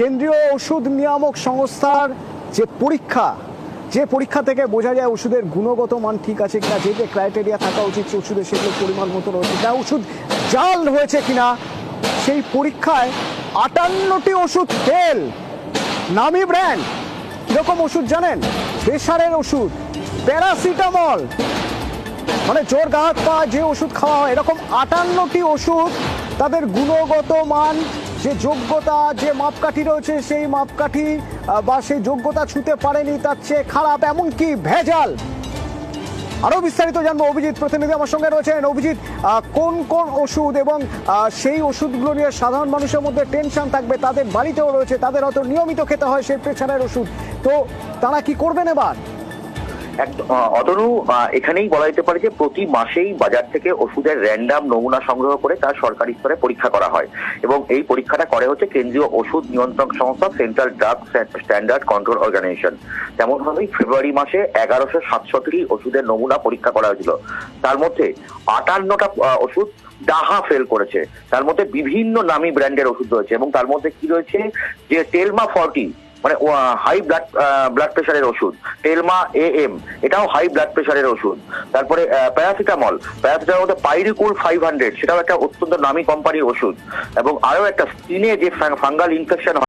কেন্দ্রীয় ওষুধ নিয়ামক সংস্থার যে পরীক্ষা যে পরীক্ষা থেকে বোঝা যায় ওষুধের গুণগত মান ঠিক আছে কিনা, যে যে ক্রাইটেরিয়া থাকা উচিত ওষুধের সেগুলো পরিমাণ মতো রয়েছে, যা ওষুধ জাল হয়েছে কিনা, সেই পরীক্ষায় আটান্নটি ওষুধ ফেল নামি ব্র্যান্ড এরকম ওষুধ জানেন? প্রেশারের ওষুধ, প্যারাসিটামল। মানে জোর গাহাত যে ওষুধ খাওয়া হয়, এরকম আটান্নটি ওষুধ তাদের গুণগত মান, যে যোগ্যতা, যে মাপকাঠি রয়েছে সেই মাপকাঠি বা সেই যোগ্যতা ছুতে পারেনি, তার চেয়ে খারাপ, এমনকি ভেজাল। আরও বিস্তারিত জানব অভিজিৎ প্রতিনিধি আমার সঙ্গে রয়েছেন। অভিজিৎ কোন কোন ওষুধ এবং সেই ওষুধগুলো নিয়ে সাধারণ মানুষের মধ্যে টেনশন থাকবে, তাদের বাড়িতেও রয়েছে, তাদের হয়তো নিয়মিত খেতে হয় সেই প্রেশারের ওষুধ। তো তারা কি করবেন এবার? অতনু এখানেই বলা যেতে পারে যে প্রতি মাসেই বাজার থেকে ওষুধের র্যান্ডাম নমুনা সংগ্রহ করে তা সরকারি স্তরে পরীক্ষা করা হয়। এবং এই পরীক্ষাটা করে হচ্ছে কেন্দ্রীয় ওষুধ নিয়ন্ত্রক সংস্থা central drug standard control organisation তেমন ভাবেই ফেব্রুয়ারি মাসে এগারোশো সাতষট্টি ওষুধের নমুনা পরীক্ষা করা হয়েছিল। তার মধ্যে আটান্নটা ওষুধ ডাহা ফেল করেছে। তার মধ্যে বিভিন্ন নামি ব্র্যান্ডের ওষুধ রয়েছে। এবং তার মধ্যে কি রয়েছে যে টেলমা ফর্টি মানে হাই ব্লাড ব্লাড প্রেশারের ওষুধ টেলমা এ এম এটাও হাই ব্লাড প্রেশারের ওষুধ। তারপরে প্যারাসিটামল প্যারাসিটামল মধ্যে পাইরিকুল ফাইভ হান্ড্রেড সেটাও একটা অত্যন্ত নামি কোম্পানির ওষুধ। এবং আরও একটা স্কিনে যে ফাঙ্গাল ইনফেকশন